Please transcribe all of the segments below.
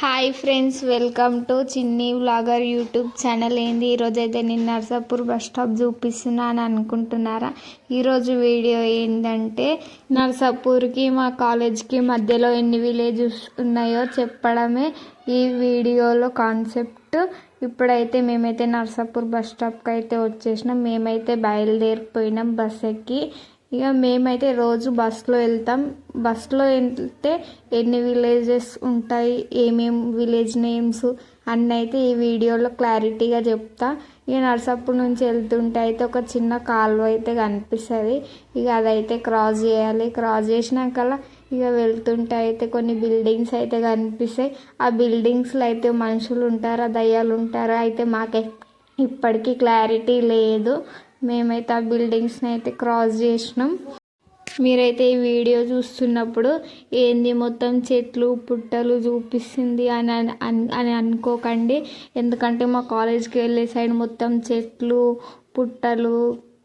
Hi friends welcome to Chinni vlogger YouTube channel ఏంది? ఈరోజు అయితే నేను నర్సాపూర్ బస్ స్టాప్ చూపిస్తున్నాను అని అనుకుంటున్నారా ఈరోజు వీడియో ఏంటంటే నర్సాపూర్కి మా కాలేజ్కి మధ్యలో ఎన్ని విలేజెస్ ఉన్నాయో చెప్పడమే ఈ వీడియోలో కాన్సెప్ట్ ఇప్పుడైతే మేమైతే నర్సాపూర్ బస్ స్టాప్కి అయితే వచ్చేసినాం. మేమైతే బయలుదేరిపోయినాం బస్ ఎక్కి ఇక మేమైతే రోజు బస్సులో వెళ్తాం. బస్సులో వెళ్తే ఎన్ని విలేజెస్ ఉంటాయి ఏమేం విలేజ్ నేమ్స్ అన్నీ అయితే ఈ వీడియోలో క్లారిటీగా చెప్తా. ఇక నర్సాపూర్ నుంచి వెళ్తుంటే అయితే ఒక చిన్న కాలువ అయితే కనిపిస్తుంది. ఇక అదైతే క్రాస్ చేయాలి. క్రాస్ చేసినాకల్లా ఇక వెళ్తుంటే అయితే కొన్ని బిల్డింగ్స్ అయితే కనిపిస్తాయి. ఆ బిల్డింగ్స్లో అయితే మనుషులు ఉంటారా దయ్యాలు ఉంటారా అయితే మాకే ఇప్పటికీ క్లారిటీ లేదు. మేమైతే ఆ బిల్డింగ్స్ని అయితే క్రాస్ చేసినాం. మీరైతే ఈ వీడియో చూస్తున్నప్పుడు ఏంది మొత్తం చెట్లు పుట్టలు చూపిస్తుంది అని అని అని అనుకోకండి. ఎందుకంటే మా కాలేజ్కి వెళ్ళే సైడ్ మొత్తం చెట్లు పుట్టలు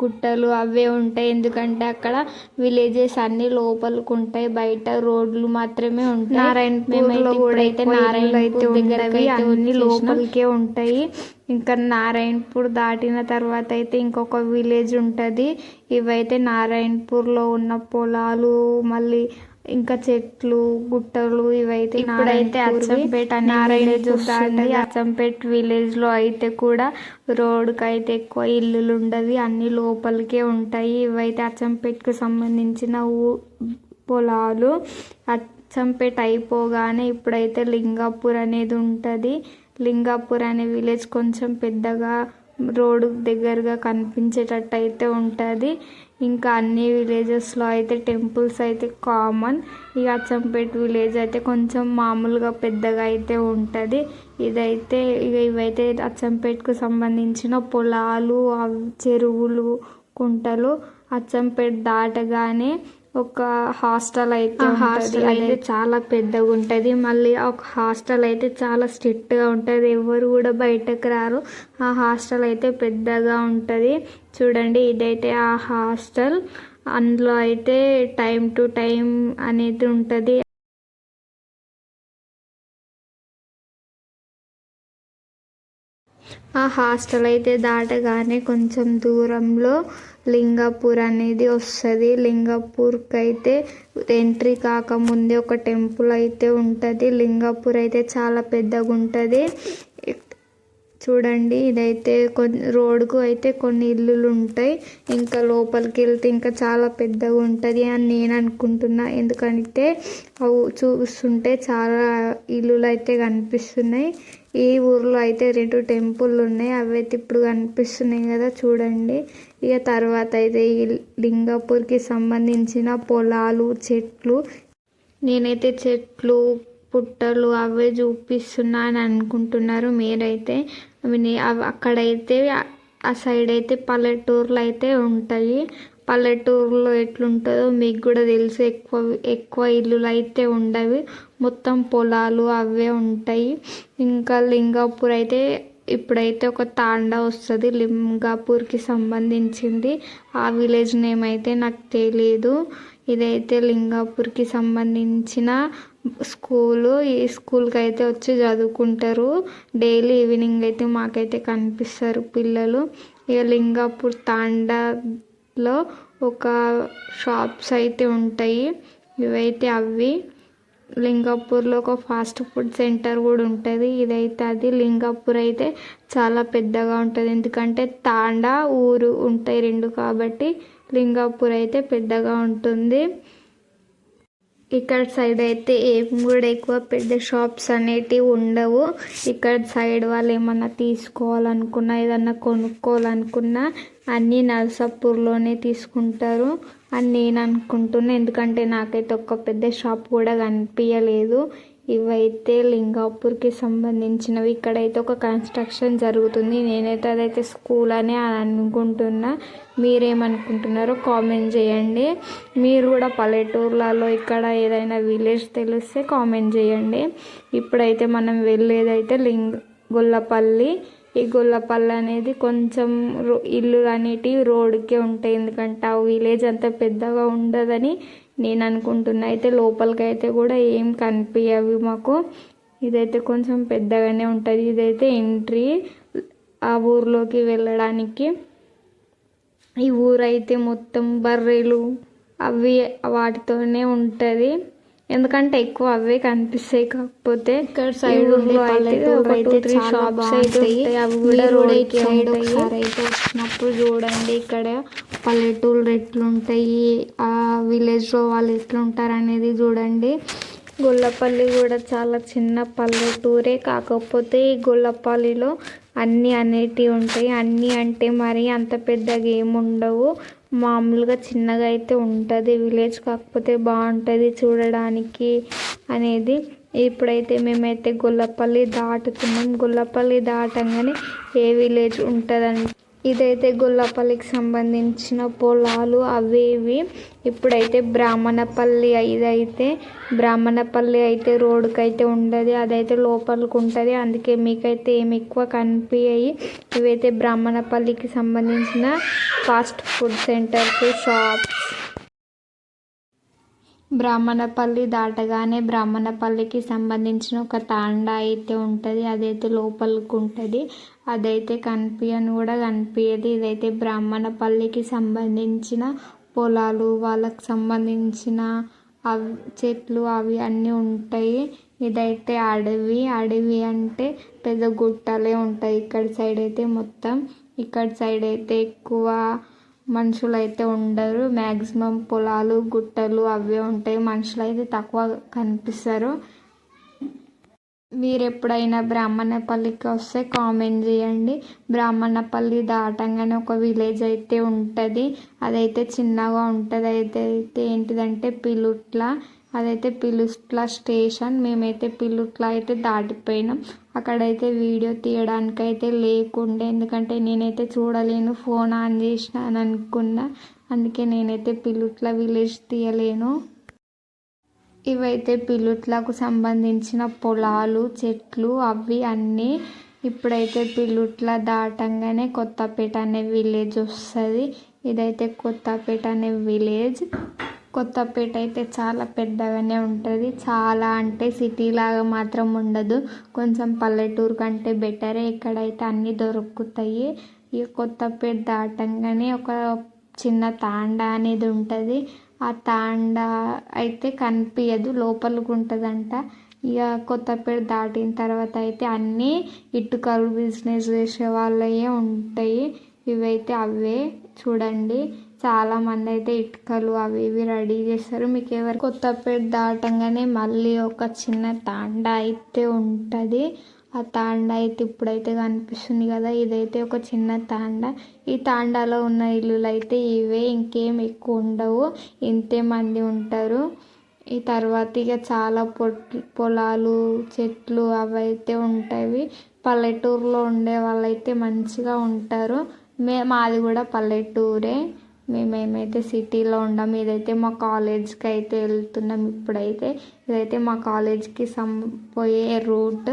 గుట్టలు అవే ఉంటాయి. ఎందుకంటే అక్కడ విలేజెస్ అన్ని లోపలికి ఉంటాయి బయట రోడ్లు మాత్రమే ఉంటాయి. నారాయణపూర్లో కూడా అయితే నారాయణపూర్ దగ్గరికి అన్ని లోపలికే ఉంటాయి. ఇంకా నారాయణపూర్ దాటిన తర్వాత అయితే ఇంకొక విలేజ్ ఉంటుంది. ఇవైతే నారాయణపూర్లో ఉన్న పొలాలు మళ్ళీ ఇంకా చెట్లు గుట్టలు ఇవైతే ఇప్పుడైతే అచ్చంపేట నారాయణపూర్ దాటి అచ్చంపేట్ విలేజ్లో అయితే కూడా రోడ్కి అయితే ఎక్కువ ఇల్లులు ఉండవి అన్ని లోపలికే ఉంటాయి. ఇవైతే అచ్చంపేట్కు సంబంధించిన ఊ పొలాలు అచ్చంపేట అయిపోగానే ఇప్పుడైతే లింగాపూర్ అనేది ఉంటుంది. లింగాపూర్ అనే విలేజ్ కొంచెం పెద్దగా రోడ్డు దగ్గరగా కనిపించేటట్టు అయితే ఉంటుంది. ఇంకా అన్ని విలేజెస్లో అయితే టెంపుల్స్ అయితే కామన్ ఇక అచ్చంపేట విలేజ్ అయితే కొంచెం మామూలుగా పెద్దగా అయితే ఉంటుంది. ఇదైతే ఇక ఇవైతే అచ్చంపేటకు సంబంధించిన పొలాలు చెరువులు కుంటలు అచ్చంపేట దాటగానే ఒక హాస్టల్ అయితే హాస్టల్ అయితే చాలా పెద్దగా ఉంటుంది. మళ్ళీ ఒక హాస్టల్ అయితే చాలా స్ట్రిక్ట్గా ఉంటుంది. ఎవరు కూడా బయటకు రారు. ఆ హాస్టల్ అయితే పెద్దగా ఉంటుంది. చూడండి ఇదైతే ఆ హాస్టల్. అందులో అయితే టైం టు టైం అనేది ఉంటుంది. ఆ హాస్టల్ అయితే దాటగానే కొంచెం దూరంలో లింగాపూర్ అనేది వస్తుంది. లింగాపూర్కి అయితే ఎంట్రీ కాకముందే ఒక టెంపుల్ అయితే ఉంటుంది. లింగాపూర్ అయితే చాలా పెద్దగా ఉంటుంది చూడండి ఇదైతే కొన్ని రోడ్కు అయితే కొన్ని ఇల్లులు ఉంటాయి ఇంకా లోపలికి వెళ్తే ఇంకా చాలా పెద్దగా ఉంటుంది అని నేను అనుకుంటున్నా. ఎందుకంటే అవి చూస్తుంటే చాలా ఇల్లులు అయితే కనిపిస్తున్నాయి. ఈ ఊర్లో అయితే రెండు టెంపుల్ ఉన్నాయి అవి అయితే ఇప్పుడు కనిపిస్తున్నాయి కదా చూడండి. ఇక తర్వాత అయితే ఈ లింగాపూర్కి సంబంధించిన పొలాలు చెట్లు నేనైతే చెట్లు పుట్టలు అవే చూపిస్తున్నా అని అనుకుంటున్నారు మీరైతే. అవి అక్కడైతే ఆ సైడ్ అయితే పల్లెటూర్లు అయితే ఉంటాయి. పల్లెటూరులో ఎట్లుంటుందో మీకు కూడా తెలుసు ఎక్కువ ఎక్కువ ఇల్లులు అయితే ఉండవి. మొత్తం పొలాలు అవే ఉంటాయి. ఇంకా లింగాపూర్ అయితే ఇప్పుడైతే ఒక తాండా వస్తుంది లింగాపూర్కి సంబంధించింది. ఆ విలేజ్ నేమ్ అయితే నాకు తెలియదు ఇదైతే లింగాపూర్కి సంబంధించిన స్కూలు ఈ స్కూల్కి అయితే వచ్చి చదువుకుంటారు. డైలీ ఈవినింగ్ అయితే మాకైతే కనిపిస్తారు పిల్లలు. ఇక లింగాపూర్ తాండాలో ఒక షాప్స్ అయితే ఉంటాయి. ఇవైతే అవి లింగాపూర్లో ఒక ఫాస్ట్ ఫుడ్ సెంటర్ కూడా ఉంటుంది. ఇదైతే అది. లింగాపూర్ అయితే చాలా పెద్దగా ఉంటుంది. ఎందుకంటే తాండా ఊరు ఉంటాయి రెండు కాబట్టి లింగాపూర్ అయితే పెద్దగా ఉంటుంది. ఇక్కడ సైడ్ అయితే ఏం కూడా ఎక్కువ పెద్ద షాప్స్ అనేటివి ఉండవు. ఇక్కడ సైడ్ వాళ్ళు ఏమన్నా తీసుకోవాలనుకున్నా ఏదన్నా కొనుక్కోవాలనుకున్నా అన్నీ నర్సాపూర్లోనే తీసుకుంటారు అని నేను అనుకుంటున్నా. ఎందుకంటే నాకైతే ఒక్క పెద్ద షాప్ కూడా కనిపించలేదు. ఇవైతే లింగాపూర్కి సంబంధించినవి. ఇక్కడైతే ఒక కన్స్ట్రక్షన్ జరుగుతుంది. నేనైతే అదైతే స్కూల్ అని అనుకుంటున్నా. మీరేమనుకుంటున్నారో కామెంట్ చేయండి. మీరు కూడా పల్లెటూర్లలో ఇక్కడ ఏదైనా విలేజ్ తెలిస్తే కామెంట్ చేయండి. ఇప్పుడైతే మనం వెళ్ళేదైతే లింగ గొల్లపల్లి. ఈ గొల్లపల్లి అనేది కొంచెం రో- ఇల్లు అనేటివి రోడ్డుకే ఉంటాయి. ఎందుకంటే ఆ విలేజ్ అంత పెద్దగా ఉండదని నేను అనుకుంటున్నా అయితే లోపలికి అయితే కూడా ఏం కనిపించవి మాకు. ఇదైతే కొంచెం పెద్దగానే ఉంటుంది. ఇదైతే ఎంట్రీ ఆ ఊర్లోకి వెళ్ళడానికి. ఈ ఊరైతే మొత్తం బర్రెలు అవి వాటితోనే ఉంటుంది. ఎందుకంటే ఎక్కువ అవే కనిపిస్తాయి. కాకపోతే ఇక్కడ సైడ్ అయితే ఒక అయితే. అవి కూడా సైడ్ ఉంటాయి. ఒకసారి అయితే వచ్చినప్పుడు చూడండి. ఇక్కడ పల్లెటూళ్ళు ఎట్లుంటాయి? ఆ విలేజ్లో వాళ్ళు ఎట్లుంటారు అనేది చూడండి. గొల్లపల్లి కూడా చాలా చిన్న పల్లెటూరే. కాకపోతే ఈ గొల్లపల్లిలో అన్నీ అనేటివి ఉంటాయి. అన్నీ అంటే మరి అంత పెద్దగా ఏముండవు మామూలుగా చిన్నగా అయితే ఉంటుంది విలేజ్ కాకపోతే బాగుంటుంది చూడడానికి అనేది. ఇప్పుడైతే మేమైతే గొల్లపల్లి దాటుతున్నాం. గొల్లపల్లి దాటంగానే ఏ విలేజ్ ఉంటుందంటే ఇదైతే గొల్లపల్లికి సంబంధించిన పొలాలు అవి ఇవి ఇప్పుడైతే బ్రాహ్మణపల్లి ఇదైతే బ్రాహ్మణపల్లి అయితే రోడ్డుకి అయితే ఉండదు అదైతే లోపలికి ఉంటుంది అందుకే మీకైతే ఏమి ఎక్కువ కనిపించాయి ఇవైతే బ్రాహ్మణపల్లికి సంబంధించిన fast food centres shops. Brahmanapalli దాటగానే బ్రాహ్మణపల్లికి సంబంధించిన ఒక తాండా అయితే ఉంటుంది అదైతే లోపలికి ఉంటుంది అదైతే కనిపించని కూడా కనిపించదు ఇదైతే బ్రాహ్మణపల్లికి సంబంధించిన పొలాలు వాళ్ళకి సంబంధించిన అవి చెట్లు అవి అన్నీ ఉంటాయి. ఇదైతే అడవి. అడవి అంటే పెద్ద గుట్టలే ఉంటాయి. ఇక్కడ సైడ్ అయితే మొత్తం. ఇక్కడ సైడ్ అయితే ఎక్కువ మనుషులు అయితే ఉండరు. మ్యాక్సిమం పొలాలు గుట్టలు అవే ఉంటాయి. మనుషులు అయితే తక్కువ కనిపిస్తారు. మీరు ఎప్పుడైనా బ్రాహ్మణపల్లికి వస్తే కామెంట్ చేయండి. బ్రాహ్మణపల్లి దాటంగానే ఒక విలేజ్ అయితే ఉంటుంది. అదైతే చిన్నగా ఉంటుంది అయితే అయితే ఏంటిదంటే పిలుట్ల. అదైతే పిలుట్ల స్టేషన్. మేమైతే పిలుట్ల అయితే దాటిపోయినాం. అక్కడైతే వీడియో తీయడానికి అయితే లేకుండే. ఎందుకంటే నేనైతే చూడలేను. ఫోన్ ఆన్ చేసిన అని అనుకున్నా. అందుకే నేనైతే పిలుట్ల విలేజ్ తీయలేను. ఇవైతే పిల్లుట్లకు సంబంధించిన పొలాలు చెట్లు అవి అన్నీ ఇప్పుడైతే పిల్లుట్ల దాటంగానే కొత్తపేట అనే విలేజ్ వస్తుంది. ఇదైతే కొత్తపేట అనే విలేజ్. కొత్తపేట అయితే చాలా పెద్దగానే ఉంటుంది. చాలా అంటే సిటీ లాగా మాత్రం ఉండదు. కొంచెం పల్లెటూరు కంటే బెటరే. ఇక్కడైతే అన్నీ దొరుకుతాయి. ఈ కొత్తపేట దాటంగానే ఒక చిన్న తాండా అనేది ఉంటుంది. ఆ తాండా అయితే కనిపించదు లోపలికి ఉంటుందంట. ఇక కొత్తపేట దాటిన తర్వాత అయితే అన్నీ ఇటుకలు బిజినెస్ చేసే వాళ్ళయే ఉంటాయి. ఇవైతే అవే. చూడండి. చాలామంది అయితే ఇటుకలు అవి ఇవి రెడీ చేస్తారు. మీకు ఎవరు కొత్తపేట దాటంగానే మళ్ళీ ఒక చిన్న తాండా అయితే ఉంటుంది. ఆ తాండా అయితే ఇప్పుడైతే కనిపిస్తుంది కదా. ఇదైతే ఒక చిన్న తాండా. ఈ తాండాలో ఉన్న ఇల్లులు అయితే ఇవే ఇంకేం ఎక్కువ ఉండవు. ఇంతే మంది ఉంటారు. ఈ తర్వాత ఇక చాలా పొట్ పొలాలు చెట్లు అవి అయితే ఉంటాయి. పల్లెటూరులో ఉండే వాళ్ళైతే మంచిగా ఉంటారు. మే మాది కూడా పల్లెటూరే. మేమేమైతే సిటీలో ఉండం ఇదైతే మా కాలేజ్కి అయితే వెళ్తున్నాం ఇప్పుడైతే. ఇదైతే మా కాలేజ్కి సం పోయే రూట్.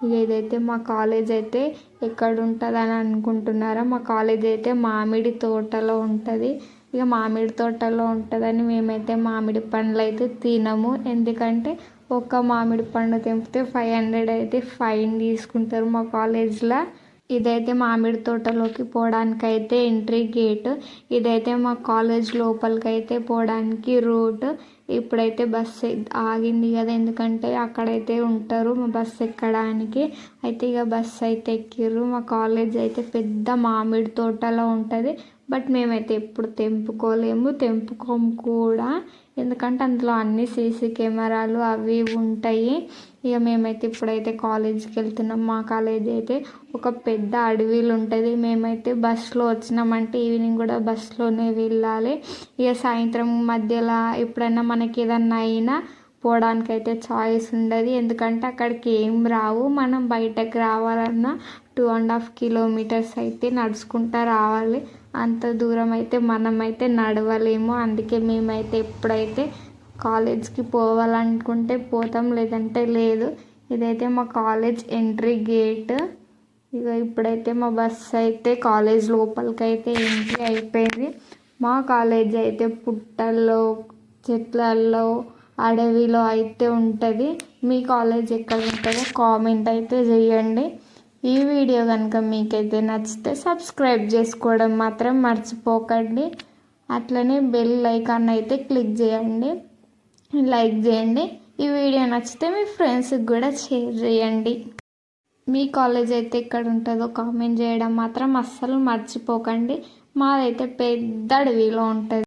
ఇక ఇదైతే మా కాలేజ్ అయితే ఎక్కడ ఉంటుంది అని అనుకుంటున్నారా? మా కాలేజ్ అయితే మామిడి తోటలో ఉంటుంది. ఇక మామిడి తోటలో ఉంటుందని మేమైతే మామిడి పండ్లు అయితే తినము. ఎందుకంటే ఒక మామిడి పండు తెంపితే ఫైవ్ హండ్రెడ్ అయితే ఫైన్ తీసుకుంటారు మా కాలేజ్లో. ఇదైతే మామిడి తోటలోకి పోవడానికి అయితే ఎంట్రీ గేట్. ఇదైతే మా కాలేజ్ లోపలికి అయితే పోవడానికి రూట్. ఇప్పుడైతే బస్సు ఆగింది కదా ఎందుకంటే అక్కడైతే ఉంటారు మా బస్సు ఎక్కడానికి. అయితే ఇక బస్సు అయితే ఎక్కిర్రు. మా కాలేజ్ అయితే పెద్ద మామిడి తోటలో ఉంటుంది. బట్ మేమైతే ఎప్పుడు తెంపుకోలేము తెంపుకోము కూడా. ఎందుకంటే అందులో అన్ని సీసీ కెమెరాలు అవి ఉంటాయి. ఇక మేమైతే ఇప్పుడైతే కాలేజీకి వెళ్తున్నాం. మా కాలేజీ అయితే ఒక పెద్ద అడవిలు ఉంటుంది. మేమైతే బస్సులో వచ్చినామంటే ఈవినింగ్ కూడా బస్సులోనే వెళ్ళాలి. ఇక సాయంత్రం మధ్యలో ఎప్పుడైనా మనకి ఏదన్నా అయినా పోవడానికి అయితే చాయిస్ ఉండదు. ఎందుకంటే అక్కడికి ఏం రావు. మనం బయటకు రావాలన్నా టూ అండ్ హాఫ్ కిలోమీటర్స్ అయితే నడుచుకుంటూ రావాలి. అంత దూరం అయితే మనమైతే నడవలేము. అందుకే మేమైతే ఎప్పుడైతే కాలేజ్కి పోవాలనుకుంటే పోతాం లేదంటే లేదు. ఇదైతే మా కాలేజ్ ఎంట్రీ గేట్. ఇక ఇప్పుడైతే మా బస్ అయితే కాలేజ్ లోపలికి అయితే ఎంట్రీ అయిపోయింది. మా కాలేజ్ అయితే పుట్టల్లో చెట్లల్లో అడవిలో అయితే ఉంటుంది. మీ కాలేజ్ ఎక్కడ ఉంటుందో కామెంట్ అయితే చేయండి. ఈ వీడియో కనుక మీకైతే నచ్చితే సబ్స్క్రైబ్ చేసుకోవడం మాత్రం మర్చిపోకండి. అట్లనే బెల్ ఐకాన్ అయితే క్లిక్ చేయండి. లైక్ చేయండి. ఈ వీడియో నచ్చితే మీ ఫ్రెండ్స్కి కూడా షేర్ చేయండి. మీ కాలేజ్ అయితే ఎక్కడ ఉంటుందో కామెంట్ చేయడం మాత్రం అస్సలు మర్చిపోకండి. మాదైతే పెద్ద అడవిలో ఉంటుంది.